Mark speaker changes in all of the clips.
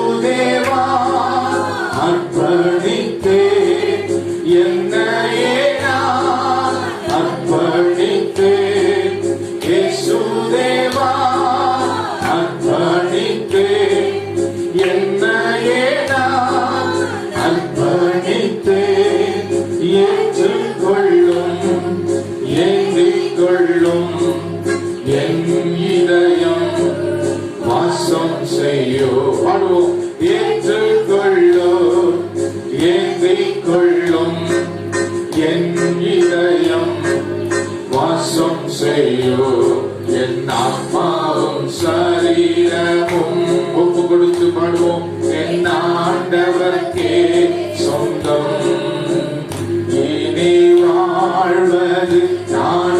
Speaker 1: holy. வாசம் செய்யோ பாடுவோம் ஏற்றுக்கொள்ளோ ஏந்திக் கொள்ளும் என் இதயம். வாசம் செய்யோ என் ஆத்மாவும் சரீரமும். ஒப்பு கொடுத்து பாடுவோம் என் ஆண்டவர்க்கே சொந்தம். இனி வாழ்வது நான்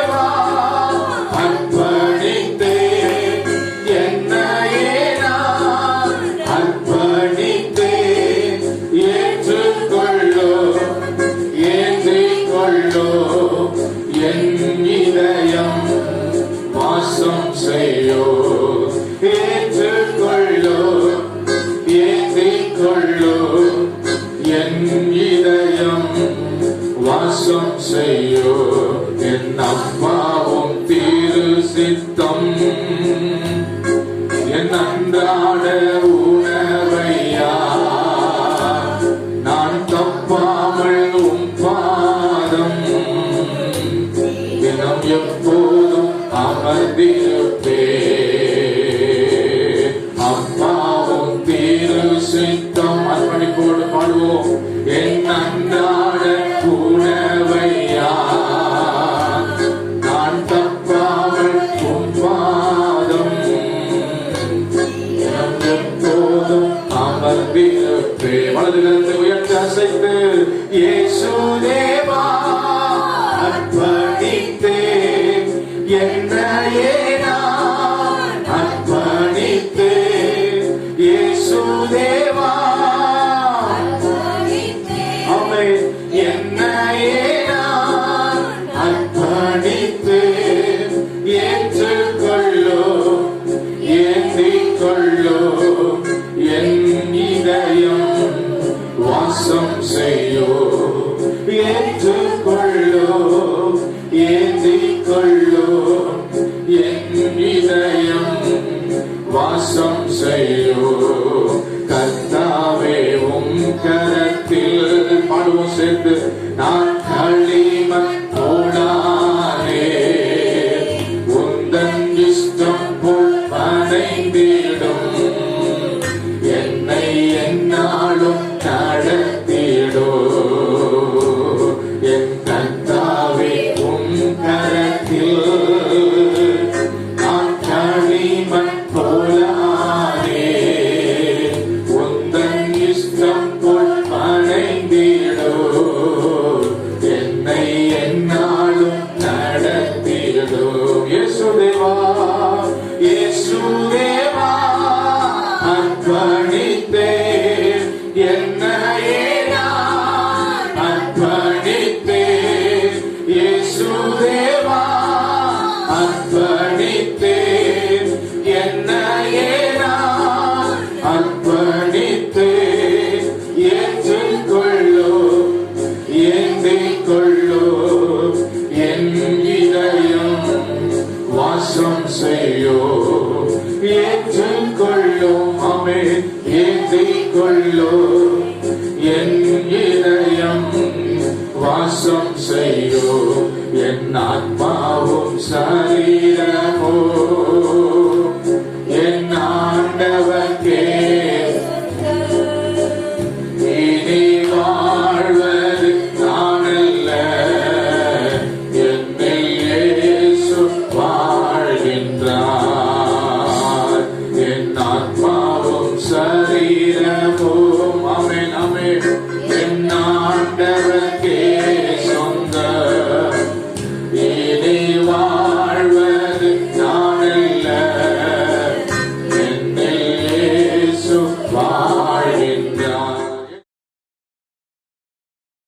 Speaker 1: நித்தம். என் அன்றாட உணவையா நான் தப்பாமல் உம் பாதம். தினம் எப்போதும் அமர்ந்திருப்பே. அப்பாவும் திரு சித்தம். அர்ப்பணிப்போடு பாடுவோம். என் என்னையே இதயம் வாசம் செய்யோ. கர்த்தாவே உம் கரத்தில் பாடுவோம் சேர்த்து நான் களிமண் போடானே உந்தன் இஷ்டம் போல் பனைந்திடும் என்னை என்னாலும் நடத்த நடத்திடோ இயேசுதேவா இயேசுதேவா வாசம் செய்யோ ஏற்றுக்கொள்ளும் அமே ஏந்திக் கொள்ளோ? என் இதயம் வாசம் செய்யோ? என் ஆத்மாவும் சரீரம்